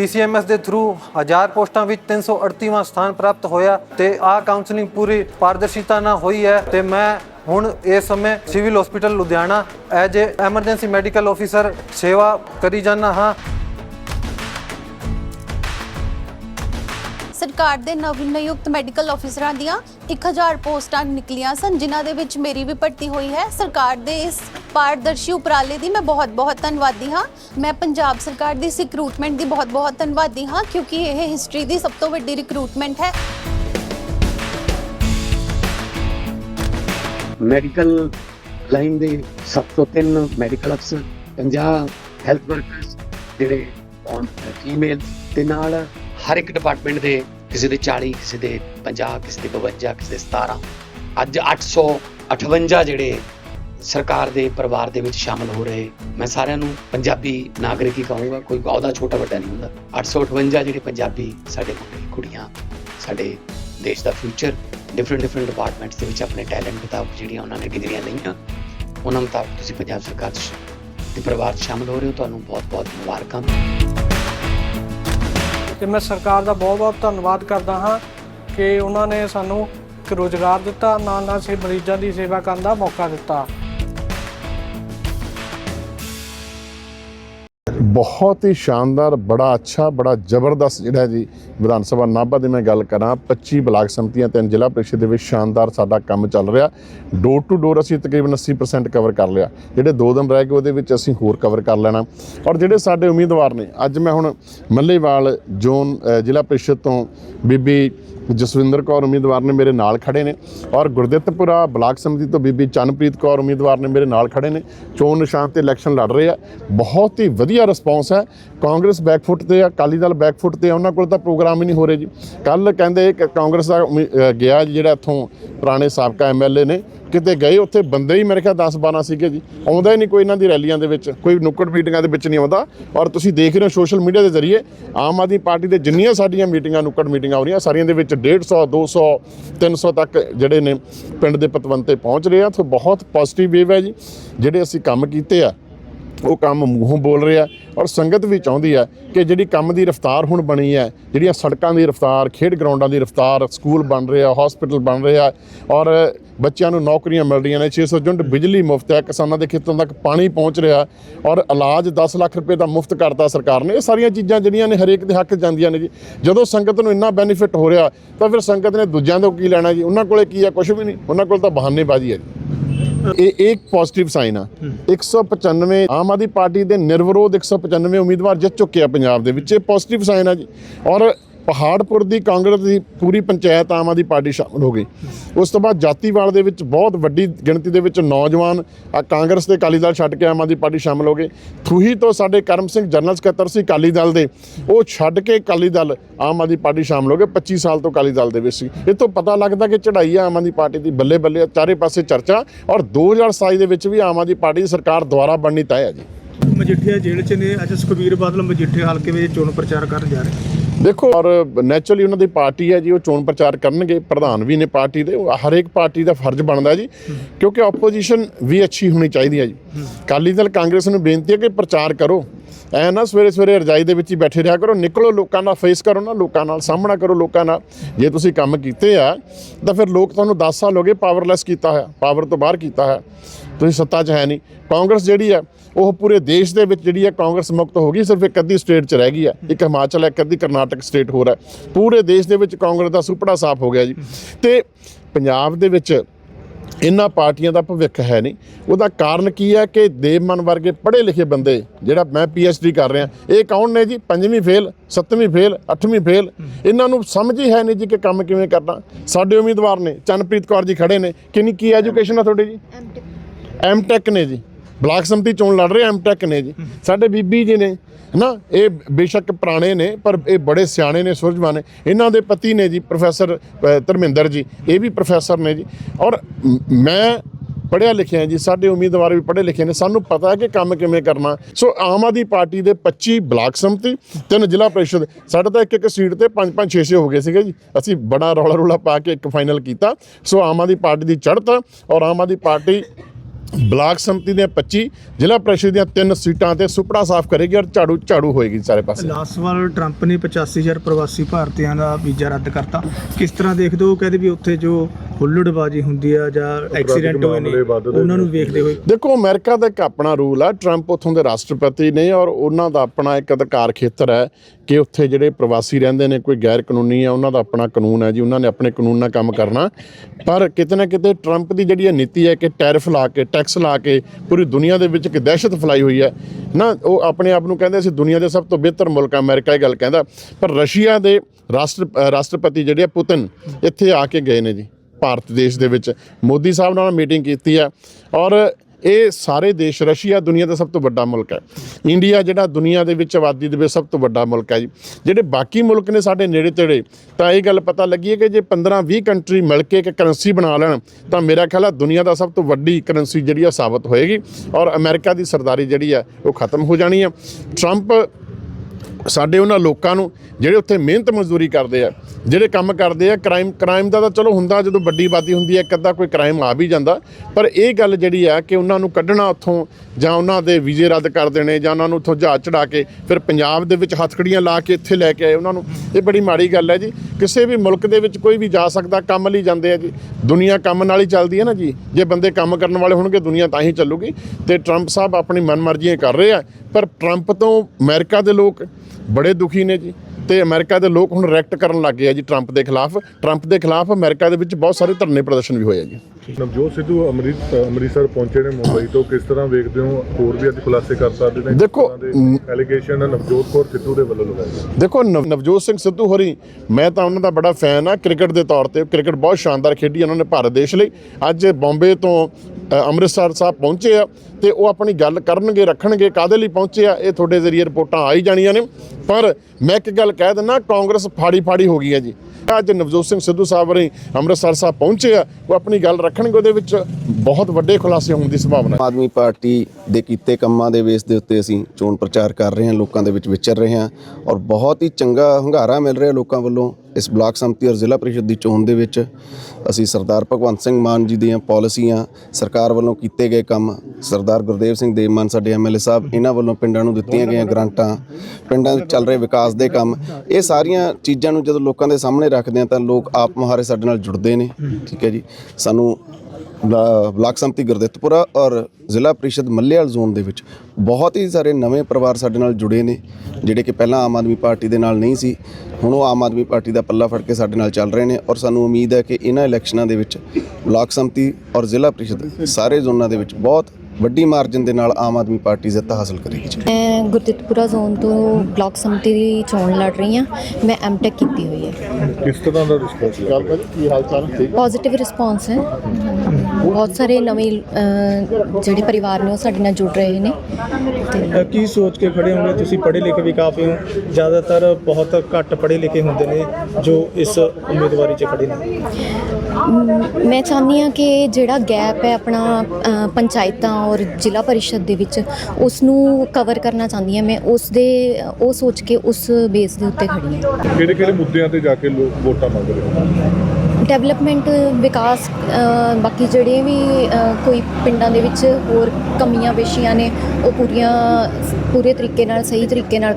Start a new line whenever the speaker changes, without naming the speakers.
PCMS ਦੇ through 1000 ਪੋਸਟਾਂ ਵਿੱਚ 338ਵਾਂ ਸਥਾਨ ਪ੍ਰਾਪਤ ਹੋਇਆ ਤੇ ਆਹ ਕਾਉਂਸਲਿੰਗ ਪੂਰੀ ਪਾਰਦਰਸ਼ਿਤਾ ਨਾਲ ਹੋਈ ਹੈ ਤੇ ਮੈਂ ਹੁਣ ਇਸ ਸਮੇਂ civil hospital Ludhiana as a emergency medical officer ਸੇਵਾ ਕਰੀ ਜਾਂਦਾ ਹਾਂ।
ਸਰਕਾਰ ਦੇ ਨਵ ਮੈਡੀਕਲ ਅਫਸਰਾਂ ਦੀਆਂ 1000 ਪੋਸਟਾਂ ਨਿਕਲੀਆਂ ਸਨ, ਜਿਨ੍ਹਾਂ ਦੇ ਵਿੱਚ ਮੇਰੀ ਵੀ ਭਰਤੀ ਹੋਈ ਹੈ। ਸਰਕਾਰ ਦੇ ਇਸ ਪਾਰਦਰਸ਼ੀ ਉਪਰਾਲੇ ਦੀ ਮੈਂ ਬਹੁਤ-ਬਹੁਤ ਧੰਨਵਾਦੀ ਹਾਂ। ਮੈਂ ਪੰਜਾਬ ਸਰਕਾਰ ਦੀ ਇਸ ਰਿਕਰੂਟਮੈਂਟ ਦੀ ਬਹੁਤ-ਬਹੁਤ ਧੰਨਵਾਦੀ ਹਾਂ, ਕਿਉਂਕਿ ਇਹ ਹਿਸਟਰੀ ਦੀ ਸਭ ਤੋਂ ਵੱਡੀ ਰਿਕਰੂਟਮੈਂਟ ਹੈ।
ਮੈਡੀਕਲ ਲਾਈਨ ਦੇ ਸਭ ਤੋਂ ਤਿੰਨ ਮੈਡੀਕਲ ਅਫਸਰ 50 ਹੈਲਥ ਵਰਕਰਸ, ਜਿਹੜੇ ਔਨ ਫੀਮੇਲ ਤੇ ਨਾਲ ਹਰ ਇੱਕ ਡਿਪਾਰਟਮੈਂਟ ਦੇ ਕਿਸੇ ਦੇ 40 ਕਿਸੇ ਦੇ 50 ਕਿਸੇ ਦੇ 52 ਕਿਸੇ ਦੇ 17 ਅੱਜ 858 ਜਿਹੜੇ ਸਰਕਾਰ ਦੇ ਪਰਿਵਾਰ ਦੇ ਵਿੱਚ ਸ਼ਾਮਲ ਹੋ ਰਹੇ, ਮੈਂ ਸਾਰਿਆਂ ਨੂੰ ਪੰਜਾਬੀ ਨਾਗਰਿਕ ਹੀ ਕਹੂੰਗਾ, ਕੋਈ ਉਹਦਾ ਛੋਟਾ ਵੱਡਾ ਨਹੀਂ ਹੁੰਦਾ। 858 ਜਿਹੜੇ ਪੰਜਾਬੀ ਸਾਡੇ ਮੁੰਡੇ, ਕੁੜੀਆਂ, ਸਾਡੇ ਦੇਸ਼ ਦਾ ਫਿਊਚਰ ਡਿਫਰੈਂਟ ਡਿਫਰੈਂਟ ਡਿਪਾਰਟਮੈਂਟਸ ਦੇ ਵਿੱਚ ਆਪਣੇ ਟੈਲੈਂਟ ਮੁਤਾਬਕ ਜਿਹੜੀਆਂ ਉਹਨਾਂ ਨੇ ਡਿਗਰੀਆਂ ਲਈਆਂ, ਉਹਨਾਂ ਮੁਤਾਬਕ ਤੁਸੀਂ ਪੰਜਾਬ ਸਰਕਾਰ 'ਚ ਦੇ ਪਰਿਵਾਰ 'ਚ ਸ਼ਾਮਲ ਹੋ ਰਹੇ ਹੋ, ਤੁਹਾਨੂੰ ਬਹੁਤ-ਬਹੁਤ ਮੁਬਾਰਕਾਂ।
ਤੇ ਮੈਂ ਸਰਕਾਰ ਦਾ ਬਹੁਤ-ਬਹੁਤ ਧੰਨਵਾਦ ਕਰਦਾ ਹਾਂ ਕਿ ਉਹਨਾਂ ਨੇ ਸਾਨੂੰ ਇੱਕ ਰੋਜ਼ਗਾਰ ਦਿੱਤਾ ਨਾਲ ਨਾਲ ਸੇ ਮਰੀਜ਼ਾਂ ਦੀ ਸੇਵਾ ਕਰਨ ਦਾ ਮੌਕਾ ਦਿੱਤਾ।
ਬਹੁਤ ਹੀ ਸ਼ਾਨਦਾਰ, ਬੜਾ ਅੱਛਾ, ਬੜਾ ਜ਼ਬਰਦਸਤ ਜਿਹੜਾ ਜੀ ਵਿਧਾਨ ਸਭਾ ਨਾਭਾ ਦੀ ਮੈਂ ਗੱਲ ਕਰਾਂ 25 ਬਲਾਕ ਸੰਮਤੀਆਂ ਤੇ ਜ਼ਿਲ੍ਹਾ ਪ੍ਰੀਸ਼ਦ ਦੇ ਵਿੱਚ ਸ਼ਾਨਦਾਰ ਸਾਡਾ ਕੰਮ ਚੱਲ ਰਿਹਾ। ਡੋਰ ਟੂ ਡੋਰ ਅਸੀਂ ਤਕਰੀਬਨ 80% ਕਵਰ ਕਰ ਲਿਆ। ਜਿਹੜੇ ਦੋ ਦਿਨ ਰਹਿ ਗਏ, ਉਹਦੇ ਵਿੱਚ ਅਸੀਂ ਹੋਰ ਕਵਰ ਕਰ ਲੈਣਾ। ਔਰ ਜਿਹੜੇ ਸਾਡੇ ਉਮੀਦਵਾਰ ਨੇ, ਅੱਜ ਮੈਂ ਹੁਣ ਮੱਲੇਵਾਲ, ਜ਼ੋਨ ਜ਼ਿਲ੍ਹਾ ਪ੍ਰੀਸ਼ਦ ਤੋਂ ਬੀਬੀ ਜਸਵਿੰਦਰ ਕੌਰ ਉਮੀਦਵਾਰ ਨੇ ਮੇਰੇ ਨਾਲ ਖੜੇ ਨੇ ਔਰ ਗੁਰਦਿੱਤਪੁਰਾ ਬਲਾਕ ਸਮਿਤੀ ਤੋਂ ਬੀਬੀ ਚੰਨਪ੍ਰੀਤ ਕੌਰ ਉਮੀਦਵਾਰ ਨੇ ਮੇਰੇ ਨਾਲ ਖੜੇ ਨੇ। ਚੋਣ ਨਿਸ਼ਾਨ ਤੇ ਇਲੈਕਸ਼ਨ ਲੜ ਰਹੇ ਆ। ਬਹੁਤ ਹੀ ਵਧੀਆ ਰਿਸਪੌਂਸ ਹੈ। ਕਾਂਗਰਸ ਬੈਕਫੁੱਟ ਤੇ ਆ, ਅਕਾਲੀ ਦਲ ਬੈਕਫੁੱਟ ਤੇ ਆ, ਉਹਨਾਂ ਕੋਲ ਤਾਂ ਪ੍ਰੋਗਰਾਮ ਹੀ ਨਹੀਂ ਹੋ ਰਹੇ ਜੀ। ਕੱਲ ਕਹਿੰਦੇ ਕਾਂਗਰਸ ਦਾ ਉਮੀ- ਗਿਆ ਜੀ ਜਿਹੜਾ ਇੱਥੋਂ ਪੁਰਾਣੇ ਸਾਬਕਾ ਐਮਐਲਏ ਨੇ। ਕਿਤੇ ਗਏ ਉੱਥੇ, ਬੰਦੇ ਹੀ ਮੇਰੇ ਖਿਆਲ 10 12 ਸੀਗੇ ਜੀ। ਆਉਂਦਾ ਹੀ ਨਹੀਂ ਕੋਈ ਇਹਨਾਂ ਦੀ ਰੈਲੀਆਂ ਦੇ ਵਿੱਚ, ਕੋਈ ਨੁੱਕੜ ਮੀਟਿੰਗਾਂ ਦੇ ਵਿੱਚ ਨਹੀਂ ਆਉਂਦਾ। ਔਰ ਤੁਸੀਂ ਦੇਖ ਰਹੇ ਹੋ ਸੋਸ਼ਲ ਮੀਡੀਆ ਦੇ ਜ਼ਰੀਏ, ਆਮ ਆਦਮੀ ਪਾਰਟੀ ਦੇ ਜਿੰਨੀਆਂ ਸਾਡੀਆਂ ਮੀਟਿੰਗਾਂ, ਨੁੱਕੜ ਮੀਟਿੰਗਾਂ ਹੋ ਰਹੀਆਂ, ਸਾਰੀਆਂ ਦੇ ਵਿੱਚ 150 200 300 ਤੱਕ ਜਿਹੜੇ ਨੇ ਪਿੰਡ ਦੇ ਪਤਵੰਤੇ ਪਹੁੰਚ ਰਹੇ ਆ। ਸੋ ਬਹੁਤ ਪੋਜ਼ਿਟਿਵ ਵੇਵ ਹੈ ਜੀ, ਜਿਹੜੇ ਅਸੀਂ ਕੰਮ ਕੀਤੇ ਆ। ਉਹ ਕੰਮ ਮੂੰਹੋਂ ਬੋਲ ਰਿਹਾ ਔਰ ਸੰਗਤ ਵੀ ਚਾਹੁੰਦੀ ਹੈ ਕਿ ਜਿਹੜੀ ਕੰਮ ਦੀ ਰਫ਼ਤਾਰ ਹੁਣ ਬਣੀ ਹੈ, ਜਿਹੜੀਆਂ ਸੜਕਾਂ ਦੀ ਰਫ਼ਤਾਰ, ਖੇਡ ਗਰਾਊਂਡਾਂ ਦੀ ਰਫ਼ਤਾਰ, ਸਕੂਲ ਬਣ ਰਿਹਾ ਹਸਪੀਟਲ ਬਣ ਰਿਹਾ ਔਰ ਬੱਚਿਆਂ ਨੂੰ ਨੌਕਰੀਆਂ ਮਿਲ ਰਹੀਆਂ ਨੇ 600 ਯੂਨਿਟ ਬਿਜਲੀ ਮੁਫਤ ਹੈ, ਕਿਸਾਨਾਂ ਦੇ ਖੇਤਾਂ ਤੱਕ ਪਾਣੀ ਪਹੁੰਚ ਰਿਹਾ ਔਰ ਇਲਾਜ 10 ਲੱਖ ਰੁਪਏ ਦਾ ਮੁਫਤ ਕਰਤਾ ਸਰਕਾਰ ਨੇ। ਇਹ ਸਾਰੀਆਂ ਚੀਜ਼ਾਂ ਜਿਹੜੀਆਂ ਨੇ ਹਰੇਕ ਦੇ ਹੱਕ ਜਾਂਦੀਆਂ ਨੇ ਜੀ। ਜਦੋਂ ਸੰਗਤ ਨੂੰ ਇੰਨਾ ਬੈਨੀਫਿਟ ਹੋ ਰਿਹਾ ਤਾਂ ਫਿਰ ਸੰਗਤ ਨੇ ਦੂਜਿਆਂ ਤੋਂ ਕੀ ਲੈਣਾ ਜੀ? ਉਹਨਾਂ ਕੋਲੇ ਕੀ ਹੈ? ਕੁਝ ਵੀ ਨਹੀਂ। ਉਹਨਾਂ ਕੋਲ ਤਾਂ ਬਹਾਨੇਬਾਜ਼ੀ ਹੈ ਜੀ। ਇਹ ਇੱਕ ਪੋਜ਼ਿਟਿਵ ਸਾਈਨ ਆ। 195 ਆਮ ਆਦਮੀ ਪਾਰਟੀ ਦੇ ਨਿਰਵਿਰੋਧ 195 ਉਮੀਦਵਾਰ ਜਿੱਤ ਚੁੱਕੇ ਆ ਪੰਜਾਬ ਦੇ ਵਿੱਚ। ਇਹ ਪੋਜ਼ਿਟਿਵ ਸਾਈਨ ਆ ਜੀ। ਔਰ ਪਹਾੜਪੁਰ ਦੀ ਕਾਂਗਰਸ ਦੀ ਪੂਰੀ ਪੰਚਾਇਤ ਆਮ ਆਦਮੀ ਪਾਰਟੀ ਸ਼ਾਮਲ ਹੋ ਗਈ। ਉਸ ਤੋਂ ਬਾਅਦ ਜਾਤੀਵਾਲ ਦੇ ਵਿੱਚ ਬਹੁਤ ਵੱਡੀ ਗਿਣਤੀ ਦੇ ਵਿੱਚ ਨੌਜਵਾਨ ਆ ਕਾਂਗਰਸ ਤੇ ਅਕਾਲੀ ਦਲ ਛੱਡ ਕੇ ਆਮ ਆਦਮੀ ਪਾਰਟੀ ਸ਼ਾਮਲ ਹੋ ਗਏ। ਥੂਹੀ ਤੋਂ ਸਾਡੇ ਕਰਮ ਸਿੰਘ ਜਨਰਲ ਸਕੱਤਰ ਸੀ ਅਕਾਲੀ ਦਲ ਦੇ। ਉਹ ਛੱਡ ਕੇ ਅਕਾਲੀ ਦਲ ਆਮ ਆਦਮੀ ਪਾਰਟੀ ਸ਼ਾਮਲ ਹੋ ਗਏ 25 ਸਾਲ ਤੋਂ ਅਕਾਲੀ ਦਲ ਦੇ ਵਿੱਚ ਸੀ। ਇਹ ਤੋਂ ਪਤਾ ਲੱਗਦਾ ਕਿ ਚੜ੍ਹਾਈ ਆਮ ਆਦਮੀ ਪਾਰਟੀ ਦੀ ਬੱਲੇ ਬੱਲੇ ਚਾਰੇ ਪਾਸੇ ਚਰਚਾ ਔਰ 2027 ਦੇ ਵਿੱਚ ਵੀ ਆਮ ਆਦਮੀ ਪਾਰਟੀ ਦੀ ਸਰਕਾਰ ਦੁਆਰਾ ਬਣਨੀ ਤੈਅ ਹੈ ਜੀ।
ਮਜੀਠੀਆ ਜੇਲ੍ਹ 'ਚ ਨੇ। ਅੱਜ ਸੁਖਬੀਰ ਬਾਦਲ ਮਜੀਠੇ ਹਲਕੇ ਵਿੱਚ ਚੋਣ ਪ੍ਰਚਾਰ ਕਰਨ ਜਾ ਰਹੇ
ਦੇਖੋ ਔਰ ਨੈਚੁਰਲੀ ਉਹਨਾਂ ਦੀ ਪਾਰਟੀ ਹੈ ਜੀ ਉਹ ਚੋਣ ਪ੍ਰਚਾਰ ਕਰਨਗੇ ਪ੍ਰਧਾਨ ਵੀ ਨੇ ਪਾਰਟੀ ਦੇ ਹਰੇਕ ਪਾਰਟੀ ਦਾ ਫਰਜ਼ ਬਣਦਾ ਜੀ ਕਿਉਂਕਿ ਆਪੋਜੀਸ਼ਨ ਵੀ ਅੱਛੀ ਹੋਣੀ ਚਾਹੀਦੀ ਹੈ ਜੀ। ਅਕਾਲੀ ਦਲ ਕਾਂਗਰਸ ਨੂੰ ਬੇਨਤੀ ਹੈ ਕਿ ਪ੍ਰਚਾਰ ਕਰੋ। ਐ ਨਾ ਸਵੇਰੇ ਸਵੇਰੇ ਰਜਾਈ ਦੇ ਵਿੱਚ ਹੀ ਬੈਠੇ ਰਿਹਾ ਕਰੋ, ਨਿਕਲੋ ਲੋਕਾਂ ਨਾਲ ਫੇਸ ਕਰੋ ਨਾ, ਲੋਕਾਂ ਨਾਲ, ਸਾਹਮਣਾ ਕਰੋ ਲੋਕਾਂ ਨਾਲ। ਜੇ ਤੁਸੀਂ ਕੰਮ ਕੀਤੇ ਆ, ਤਾਂ ਫਿਰ ਲੋਕ ਤੁਹਾਨੂੰ 10 ਸਾਲ ਹੋ ਗਏ ਪਾਵਰਲੈਸ ਕੀਤਾ ਹੈ ਪਾਵਰ ਤੋਂ ਬਾਹਰ ਕੀਤਾ ਹੈ ਤੁਸੀਂ ਸੱਤਾ 'ਚ ਹੈ ਨਹੀਂ। ਕਾਂਗਰਸ ਜਿਹੜੀ ਹੈ ਉਹ ਪੂਰੇ ਦੇਸ਼ ਦੇ ਵਿੱਚ ਜਿਹੜੀ ਹੈ ਕਾਂਗਰਸ ਮੁਕਤ ਹੋ ਗਈ, ਸਿਰਫ ਇੱਕ ਅੱਧੀ ਸਟੇਟ 'ਚ ਰਹਿ ਗਈ ਹੈ ਇੱਕ ਹਿਮਾਚਲ ਹੈ ਇੱਕ ਅੱਧੀ ਕਰਨਾਟਕ ਸਟੇਟ ਹੋਰ ਹੈ ਪੂਰੇ ਦੇਸ਼ ਦੇ ਵਿੱਚ ਕਾਂਗਰਸ ਦਾ ਸੁਪੜਾ ਸਾਫ਼ ਹੋ ਗਿਆ ਜੀ। ਤੇ ਪੰਜਾਬ ਦੇ ਵਿੱਚ ਇਹਨਾਂ ਪਾਰਟੀਆਂ ਦਾ ਭਵਿੱਖ ਹੈ ਨਹੀਂ। ਉਹਦਾ ਕਾਰਨ ਕੀ ਹੈ ਕਿ ਦੇਵਮਨ ਵਰਗੇ ਪੜ੍ਹੇ ਲਿਖੇ ਬੰਦੇ ਜਿਹੜਾ ਮੈਂ ਡੀ ਕਰ ਰਿਹਾ ਇਹ ਕੌਣ ਨੇ ਜੀ? ਪੰਜਵੀਂ ਫੇਲ ਸੱਤਵੀਂ ਫੇਲ ਅੱਠਵੀਂ ਫੇਲ ਇਹਨਾਂ ਨੂੰ ਸਮਝ ਹੀ ਹੈ ਨਹੀਂ ਜੀ ਕਿ ਕੰਮ ਕਿਵੇਂ ਕਰਨਾ। ਸਾਡੇ ਉਮੀਦਵਾਰ ਨੇ ਚੰਨਪ੍ਰੀਤ ਕੌਰ ਜੀ ਖੜੇ ਨੇ। ਕਿੰਨੀ ਕੀ ਐਜੂਕੇਸ਼ਨ ਆ ਤੁਹਾਡੀ ਜੀ? ਐਮਟੈਕ ਨੇ ਜੀ। ਬਲਾਕ ਸੰਮਤੀ ਚੋਣ ਲੜ ਰਹੇ ਐਮਟੈਕ ਨੇ ਜੀ। ਸਾਡੇ ਬੀਬੀ ਜੀ ਨੇ ਨਾ, ਇਹ ਬੇਸ਼ੱਕ ਪੁਰਾਣੇ ਨੇ, ਪਰ ਇਹ ਬੜੇ ਸਿਆਣੇ ਨੇ ਸੁਰਜਵਾਨ ਨੇ। ਇਹਨਾਂ ਦੇ ਪਤੀ ਨੇ ਜੀ, ਪ੍ਰੋਫੈਸਰ ਧਰਮਿੰਦਰ ਜੀ, ਇਹ ਵੀ ਪ੍ਰੋਫੈਸਰ ਨੇ ਜੀ। ਔਰ ਮੈਂ ਪੜ੍ਹਿਆ ਲਿਖਿਆ ਜੀ, ਸਾਡੇ ਉਮੀਦਵਾਰ ਵੀ ਪੜ੍ਹੇ ਲਿਖੇ ਨੇ, ਸਾਨੂੰ ਪਤਾ ਹੈ ਕਿ ਕੰਮ ਕਿਵੇਂ ਕਰਨਾ। ਸੋ, ਆਮ ਆਦਮੀ ਪਾਰਟੀ ਦੇ 25 ਬਲਾਕ ਸੰਮਤੀ, ਤਿੰਨ ਜ਼ਿਲ੍ਹਾ ਪ੍ਰੀਸ਼ਦ, ਸਾਡੇ ਤਾਂ ਇੱਕ ਇੱਕ ਸੀਟ ਤੇ 5 5 6 6 ਹੋ ਗਏ ਸੀਗੇ ਜੀ। ਅਸੀਂ ਬੜਾ ਰੌਲਾ ਰੌਲਾ ਪਾ ਕੇ ਇੱਕ ਫਾਈਨਲ ਕੀਤਾ। ਸੋ, ਆਮ ਆਦਮੀ ਪਾਰਟੀ ਦੀ ਚੜ੍ਹਤ, ਔਰ ਆਮ ਆਦਮੀ ਪਾਰਟੀ ਬਲਾਕ ਸੰਮਤੀ ਦੀਆਂ 25 ਜ਼ਿਲ੍ਹਾ ਪ੍ਰੀਸ਼ਦ ਦੀਆਂ ਤਿੰਨ ਸੀਟਾਂ ਤੇ ਸੁਪੜਾ ਸਾਫ਼ ਕਰੇਗੀ ਔਰ ਝਾੜੂ ਝਾੜੂ ਹੋਏਗੀ ਸਾਰੇ ਪਾਸੇ।
ਲਾਸਟ ਵਾਰ ਟਰੰਪ ਨੇ 85000 ਪ੍ਰਵਾਸੀ ਭਾਰਤੀਆਂ ਦਾ ਵੀਜ਼ਾ ਰੱਦ ਕਰਤਾ। ਕਿਸ ਤਰ੍ਹਾਂ ਦੇਖਦੇ ਹੋ ਕਹਿੰਦੇ ਵੀ ਉੱਥੇ ਜੋ ਹੁੱਲੜਬਾਜ਼ੀ ਹੁੰਦੀ ਆ ਜਾਂ ਐਕਸੀਡੈਂਟ ਹੋਏ ਨੇ ਉਹਨਾਂ ਨੂੰ ਵੇਖਦੇ ਹੋਏ।
ਦੇਖੋ ਅਮਰੀਕਾ ਦਾ ਇੱਕ ਆਪਣਾ ਰੂਲ ਆ ਟਰੰਪ ਉੱਥੋਂ ਦੇ ਰਾਸ਼ਟਰਪਤੀ ਨੇ ਔਰ ਉਹਨਾਂ ਦਾ ਆਪਣਾ ਇੱਕ ਅਧਿਕਾਰ ਖੇਤਰ ਹੈ ਕਿ ਉੱਥੇ ਜਿਹੜੇ ਪ੍ਰਵਾਸੀ ਰਹਿੰਦੇ ਨੇ ਕੋਈ ਗੈਰ ਕਾਨੂੰਨੀ ਆ ਉਹਨਾਂ ਦਾ ਆਪਣਾ ਕਾਨੂੰਨ ਹੈ ਜੀ ਉਹਨਾਂ ਨੇ ਆਪਣੇ ਕਾਨੂੰਨ ਨਾਲ ਕੰਮ ਕਰਨਾ। ਪਰ ਕਿਤੇ ਨਾ ਕਿਤੇ ਟਰੰਪ ਦੀ ਜਿਹੜੀ ਨੀਤੀ ਹੈ ਕਿ ਟੈਰਿਫ ਲਾ ਕੇ ਟੈਕਸ ਲਾ ਕੇ ਪੂਰੀ ਦੁਨੀਆ ਦੇ ਵਿੱਚ ਇੱਕ ਦਹਿਸ਼ਤ ਫੈਲਾਈ ਹੋਈ ਹੈ। ਨਾ, ਉਹ ਆਪਣੇ ਆਪ ਨੂੰ ਕਹਿੰਦੇ ਅਸੀਂ ਦੁਨੀਆ ਦੇ ਸਭ ਤੋਂ ਬਿਹਤਰ ਮੁਲਕ ਆ, ਅਮਰੀਕਾ ਇਹ ਗੱਲ ਕਹਿੰਦਾ। ਪਰ ਰਸ਼ੀਆ ਦੇ ਰਾਸ਼ਟਰ ਰਾਸ਼ਟਰਪਤੀ ਜਿਹੜੇ ਆ, ਪੁਤਿਨ, ਇੱਥੇ ਆ ਕੇ ਗਏ ਨੇ ਜੀ, ਭਾਰਤ ਦੇਸ਼ ਦੇ ਵਿੱਚ। ਮੋਦੀ ਸਾਹਿਬ ਨਾਲ ਮੀਟਿੰਗ ਕੀਤੀ ਹੈ ਔਰ ਇਹ ਸਾਰੇ ਦੇਸ਼, ਰਸ਼ੀਆ ਦੁਨੀਆ ਦਾ ਸਭ ਤੋਂ ਵੱਡਾ ਮੁਲਕ ਹੈ। ਇੰਡੀਆ ਜਿਹੜਾ ਦੁਨੀਆ ਦੇ ਵਿੱਚ ਆਬਾਦੀ ਦੇ ਵਿੱਚ ਸਭ ਤੋਂ ਵੱਡਾ ਮੁਲਕ ਹੈ ਜੀ। ਜਿਹੜੇ ਬਾਕੀ ਮੁਲਕ ਨੇ ਸਾਡੇ ਨੇੜੇ ਤੇੜੇ, ਤਾਂ ਇਹ ਗੱਲ ਪਤਾ ਲੱਗੀ ਹੈ ਕਿ ਜੇ 15 20 ਕੰਟਰੀ ਮਿਲ ਕੇ ਇੱਕ ਕਰੰਸੀ ਬਣਾ ਲੈਣ, ਤਾਂ ਮੇਰਾ ਖਿਆਲ ਹੈ ਦੁਨੀਆ ਦਾ ਸਭ ਤੋਂ ਵੱਡੀ ਕਰੰਸੀ ਜਿਹੜੀ ਆ ਸਾਬਤ ਹੋਏਗੀ ਔਰ ਅਮਰੀਕਾ ਦੀ ਸਰਦਾਰੀ ਜਿਹੜੀ ਆ, ਉਹ ਖਤਮ ਹੋ ਜਾਣੀ ਆ। ਟਰੰਪ ਸਾਡੇ ਉਹਨਾਂ ਲੋਕਾਂ ਨੂੰ ਜਿਹੜੇ ਉੱਥੇ ਮਿਹਨਤ ਮਜ਼ਦੂਰੀ ਕਰਦੇ ਆ, ਜਿਹੜੇ ਕੰਮ ਕਰਦੇ ਆ ਕ੍ਰਾਈਮ ਕ੍ਰਾਈਮ ਦਾ ਤਾਂ ਚਲੋ ਹੁੰਦਾ ਜਦੋਂ ਵੱਡੀ ਆਬਾਦੀ ਹੁੰਦੀ ਹੈ, ਇੱਕ ਅੱਧਾ ਕੋਈ ਕ੍ਰਾਈਮ ਆ ਵੀ ਜਾਂਦਾ, ਪਰ ਇਹ ਗੱਲ ਜਿਹੜੀ ਆ ਕਿ ਉਹਨਾਂ ਨੂੰ ਕੱਢਣਾ ਉੱਥੋਂ ਜਾਂ ਉਹਨਾਂ ਦੇ ਵੀਜ਼ੇ ਰੱਦ ਕਰ ਦੇਣੇ ਜਾਂ ਉਹਨਾਂ ਨੂੰ ਉੱਥੋਂ ਜਹਾਜ਼ ਚੜਾ ਕੇ ਫਿਰ ਪੰਜਾਬ ਦੇ ਵਿੱਚ ਹੱਥਕੜੀਆਂ ਲਾ ਕੇ ਇੱਥੇ ਲੈ ਕੇ ਆਏ ਉਹਨਾਂ ਨੂੰ, ਇਹ ਬੜੀ ਮਾੜੀ ਗੱਲ ਹੈ ਜੀ। ਕਿਸੇ ਵੀ ਮੁਲਕ ਦੇ ਵਿੱਚ ਕੋਈ ਵੀ ਜਾ ਸਕਦਾ, ਕੰਮ ਲਈ ਜਾਂਦੇ ਆ ਜੀ। ਦੁਨੀਆ ਕੰਮ ਨਾਲ ਹੀ ਚੱਲਦੀ ਹੈ ਨਾ ਜੀ। ਜੇ ਬੰਦੇ ਕੰਮ ਕਰਨ ਵਾਲੇ ਹੋਣਗੇ, ਦੁਨੀਆ ਤਾਂ ਹੀ ਚੱਲੂਗੀ। ਤੇ ਟਰੰਪ ਸਾਹਿਬ ਆਪਣੀ ਮਨਮਰਜ਼ੀਆਂ ਕਰ ਰਹੇ ਆ। ਪਰ ਟਰੰਪ ਤੋਂ ਅਮਰੀਕਾ ਦੇ ਲੋਕ ਬੜੇ ਦੁਖੀ ਨੇ ਜੀ ਤੇ ਅਮਰੀਕਾ ਦੇ ਲੋਕ ਹੁਣ ਰੈਕਟ ਕਰਨ ਲੱਗ ਗਏ ਆ ਜੀ ਟਰੰਪ ਦੇ ਖਿਲਾਫ। ਟਰੰਪ ਦੇ ਖਿਲਾਫ ਅਮਰੀਕਾ ਦੇ ਵਿੱਚ ਬਹੁਤ ਸਾਰੇ ਧਰਨੇ ਪ੍ਰਦਰਸ਼ਨ ਵੀ ਹੋਏ ਆ ਜੀ।
ਨਵਜੋਤ ਸਿੱਧੂ ਅੰਮ੍ਰਿਤ ਅੰਮ੍ਰਿਤਸਰ ਪਹੁੰਚੇ ਨੇ ਮੁੰਬਈ ਤੋਂ। ਕਿਸ ਤਰ੍ਹਾਂ ਵੇਖਦੇ ਹੋ? ਹੋਰ ਵੀ ਅੱਜ ਖੁਲਾਸੇ ਕਰ ਸਕਦੇ ਨੇ?
ਦੇਖੋ,
ਐਲੀਗੇਸ਼ਨ ਨਵਜੋਤ ਕੌਰ ਸਿੱਧੂ ਦੇ ਵੱਲੋਂ ਲਗਾਏ ਗਏ।
ਦੇਖੋ ਨਵ- ਨਵਜੋਤ ਸਿੰਘ ਸਿੱਧੂ ਹੋਰੀ ਮੈਂ ਤਾਂ ਉਹਨਾਂ ਦਾ ਬੜਾ ਫੈਨ ਆ। ਕ੍ਰਿਕਟ ਦੇ ਤੌਰ ਤੇ ਕ੍ਰਿਕਟ ਬਹੁਤ ਸ਼ਾਨਦਾਰ ਖੇਡੀ ਉਹਨਾਂ ਨੇ ਭਾਰਤ ਦੇਸ਼ ਲਈ। ਅੱਜ ਬੰਬੇ ਤੋਂ ਅੰਮ੍ਰਿਤਸਰ ਸਾਹਿਬ ਪਹੁੰਚੇ ਆ ਤੇ ਉਹ ਆਪਣੀ ਗੱਲ ਕਰਨਗੇ, ਰੱਖਣਗੇ ਕਾਦੇ ਲਈ ਪਹੁੰਚੇ ਆ, ਇਹ ਤੁਹਾਡੇ ਜ਼ਰੀਏ ਰਿਪੋਰਟਾਂ ਆ ਹੀ ਜਾਣੀਆਂ ਨੇ। ਪਰ ਮੈਂ ਇੱਕ ਗੱਲ ਕਹਿ ਦਿੰਦਾ, ਕਾਂਗਰਸ ਫਾੜੀ ਫਾੜੀ ਹੋ ਗਈ ਹੈ ਜੀ। ਅੱਜ ਨਵਜੋਤ ਸਿੰਘ ਸਿੱਧੂ ਸਾਹਿਬ ਵਰੇ ਅੰਮ੍ਰਿਤਸਰ ਸਾਹਿਬ ਪਹੁੰਚੇ ਆ, ਉਹ ਆਪਣੀ ਗੱਲ ਰੱਖਣਗੇ, ਉਹਦੇ ਵਿੱਚ ਬਹੁਤ ਵੱਡੇ ਖੁਲਾਸੇ ਹੋਣ ਦੀ ਸੰਭਾਵਨਾ ਹੈ।
ਆਮ ਆਦਮੀ ਪਾਰਟੀ ਦੇ ਕੀਤੇ ਕੰਮਾਂ ਦੇ ਬੇਸ ਦੇ ਉੱਤੇ ਅਸੀਂ ਚੋਣ ਪ੍ਰਚਾਰ ਕਰ ਰਹੇ ਹਾਂ, ਲੋਕਾਂ ਦੇ ਵਿੱਚ ਵਿਚਰ ਰਹੇ ਹਾਂ ਔਰ ਬਹੁਤ ਹੀ ਚੰਗਾ ਹੁੰਗਾਰਾ ਮਿਲ ਰਿਹਾ ਲੋਕਾਂ ਵੱਲੋਂ। ਇਸ ਬਲਾਕ ਸੰਮਤੀ ਔਰ ਜ਼ਿਲ੍ਹਾ ਪਰਿਸ਼ਦ ਦੀ ਚੋਣ ਦੇ ਵਿੱਚ ਅਸੀਂ ਸਰਦਾਰ ਭਗਵੰਤ ਸਿੰਘ ਮਾਨ ਜੀ ਦੀਆਂ ਪਾਲਿਸੀਆਂ, ਸਰਕਾਰ ਵੱਲੋਂ ਕੀਤੇ ਗਏ ਕੰਮ, ਸਰਦਾਰ ਗੁਰਦੇਵ ਸਿੰਘ ਦੇਵਮਾਨ ਸਾਡੇ ਐਮਐਲਏ ਸਾਹਿਬ, ਇਹਨਾਂ ਵੱਲੋਂ ਪਿੰਡਾਂ ਨੂੰ ਦਿੱਤੀਆਂ ਗਈਆਂ ਗ੍ਰਾਂਟਾਂ, ਪਿੰਡਾਂ ਵਿੱਚ ਚੱਲ ਰਹੇ ਵਿਕਾਸ ਦੇ ਕੰਮ, ਇਹ ਸਾਰੀਆਂ ਚੀਜ਼ਾਂ ਨੂੰ ਜਦੋਂ ਲੋਕਾਂ ਦੇ ਸਾਹਮਣੇ ਰੱਖਦੇ ਆ ਤਾਂ ਲੋਕ ਆਪ ਮੁਹਾਰੇ ਸਾਡੇ ਨਾਲ ਜੁੜਦੇ ਨੇ, ਠੀਕ ਹੈ ਜੀ। ਸਾਨੂੰ ਬਲਾਕ ਸੰਮਤੀ ਗੁਰਦਿੱਤਪੁਰਾ ਔਰ ਜ਼ਿਲ੍ਹਾ ਪ੍ਰੀਸ਼ਦ ਮੱਲੇਵਾਲ ਜ਼ੋਨ ਦੇ ਵਿੱਚ ਬਹੁਤ ਹੀ ਸਾਰੇ ਨਵੇਂ ਪਰਿਵਾਰ ਸਾਡੇ ਨਾਲ ਜੁੜੇ ਨੇ ਜਿਹੜੇ ਕਿ ਪਹਿਲਾਂ ਆਮ ਆਦਮੀ ਪਾਰਟੀ ਦੇ ਨਾਲ ਨਹੀਂ ਸੀ। ਹੁਣ ਉਹ ਆਮ ਆਦਮੀ ਪਾਰਟੀ ਦਾ ਪੱਲਾ ਫੜ ਕੇ ਸਾਡੇ ਨਾਲ ਚੱਲ ਰਹੇ ਨੇ ਔਰ ਸਾਨੂੰ ਉਮੀਦ ਹੈ ਕਿ ਇਹਨਾਂ ਇਲੈਕਸ਼ਨਾਂ ਦੇ ਵਿੱਚ ਬਲਾਕ ਸੰਮਤੀ ਔਰ ਜ਼ਿਲ੍ਹਾ ਪ੍ਰੀਸ਼ਦ ਸਾਰੇ ਜ਼ੋਨਾਂ ਦੇ ਵਿੱਚ ਬਹੁਤ ਵੱਡੀ ਮਾਰਜਨ ਦੇ ਨਾਲ ਆਮ ਆਦਮੀ ਪਾਰਟੀ ਜਿੱਤ ਹਾਸਲ ਕਰੇਗੀ ਜੀ।
ਮੈਂ ਗੁਰਦਿੱਤਪੁਰਾ ਜ਼ੋਨ ਤੋਂ ਬਲਾਕ ਸੰਮਤੀ ਦੀ ਚੋਣ ਲੜ ਰਹੀ ਹਾਂ। ਮੈਂ ਐਮਟੈਕ ਕੀਤੀ ਹੋਈ ਹੈ।
ਕਿਸ ਤਰ੍ਹਾਂ ਦਾ ਰਿਸਪੌਂਸ
ਭਾਜੀ ਕੀ ਹਾਲ ਚਾਲ ਠੀਕ
ਪੋਜ਼ਿਟਿਵ ਰਿਸਪਾਂਸ ਹੈ। ਬਹੁਤ ਸਾਰੇ ਨਵੇਂ ਜਿਹੜੇ ਪਰਿਵਾਰ ਨੇ ਉਹ ਸਾਡੇ ਨਾਲ ਜੁੜ ਰਹੇ ਨੇ। ਤੇ
ਅ, ਕੀ ਸੋਚ ਕੇ ਖੜੇ ਹੋਗੇ ਤੁਸੀਂ ਪੜ੍ਹੇ ਲਿਖੇ ਵੀ ਕਾਫੀ ਹੋ। ਜ਼ਿਆਦਾਤਰ ਬਹੁਤ ਘੱਟ ਪੜ੍ਹੇ ਲਿਖੇ ਹੁੰਦੇ ਨੇ ਜੋ ਇਸ ਉਮੀਦਵਾਰੀ 'ਚ ਖੜੇ ਨੇ।
ਮ, ਮੈਂ ਚਾਹੁੰਦੀ ਹਾਂ ਕਿ ਜਿਹੜਾ ਗੈਪ ਹੈ ਆਪਣਾ ਪੰਚਾਇਤਾਂ ਔਰ ਜ਼ਿਲ੍ਹਾ ਪਰਿਸ਼ਦ ਦੇ ਵਿੱਚ ਉਸ ਨੂੰ ਕਵਰ ਕਰਨਾ ਚਾਹੁੰਦੀ ਹਾਂ ਮੈਂ। ਉਸ ਦੇ ਉਹ ਸੋਚ ਕੇ ਉਸ ਬੇਸ ਦੇ ਉੱਤੇ ਖੜੀ ਹਾਂ।
ਕਿਹੜੇ ਕਿਹੜੇ ਮੁੱਦਿਆਂ ਤੇ ਜਾ ਕੇ ਲੋਕ ਵੋਟਾਂ ਮੰਗ ਰਹੇ ਹੋ
ਡਿਵੈਲਪਮੈਂਟ, ਵਿਕਾਸ ਬਾਕੀ ਜਿਹੜੇ ਵੀ ਕੋਈ ਪਿੰਡਾਂ ਦੇ ਵਿੱਚ ਹੋਰ ਕਮੀਆਂ, ਪੇਸ਼ੀਆਂ ਨੇ, ਉਹ ਪੂਰੀਆਂ, ਪੂਰੇ ਤਰੀਕੇ ਨਾਲ, ਸਹੀ ਤਰੀਕੇ ਨਾਲ